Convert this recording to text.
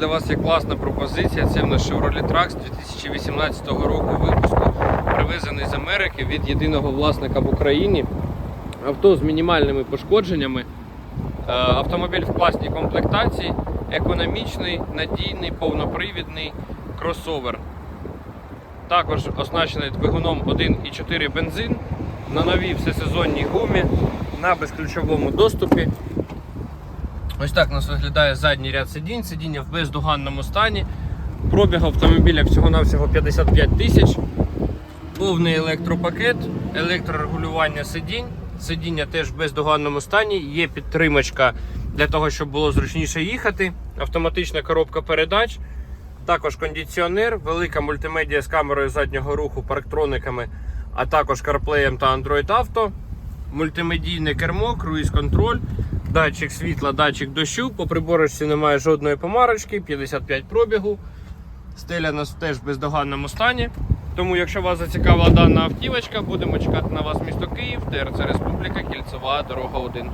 для вас є класна пропозиція. Це в нас Chevrolet Trax 2018 року випуску, привезений з Америки від єдиного власника в Україні. Авто з мінімальними пошкодженнями. Е, Автомобіль в класній комплектації, економічний, надійний, повнопривідний кросовер. Також оснащений двигуном 1,4 бензин на новій всесезонній гумі на безключовому доступі. Ось так у нас виглядає задній ряд сидінь, сидіння в бездоганному стані. Пробіг автомобіля всього-навсього 55 тисяч. Повний електропакет, електрорегулювання сидінь. Сидіння теж в бездоганному стані. Є підтримочка для того, щоб було зручніше їхати. Автоматична коробка передач. Також кондиціонер, велика мультимедіа з камерою заднього руху, парктрониками, а також CarPlay та Android Auto, мультимедійне кермо, круїз-контроль, датчик світла, датчик дощу. По приборочці немає жодної помарочки, 55 пробігу. Стеля нас теж в бездоганному стані. Тому, якщо вас зацікавила дана автівочка, будемо чекати на вас місто Київ, ТРЦ Республіка, Кільцева, дорога 1.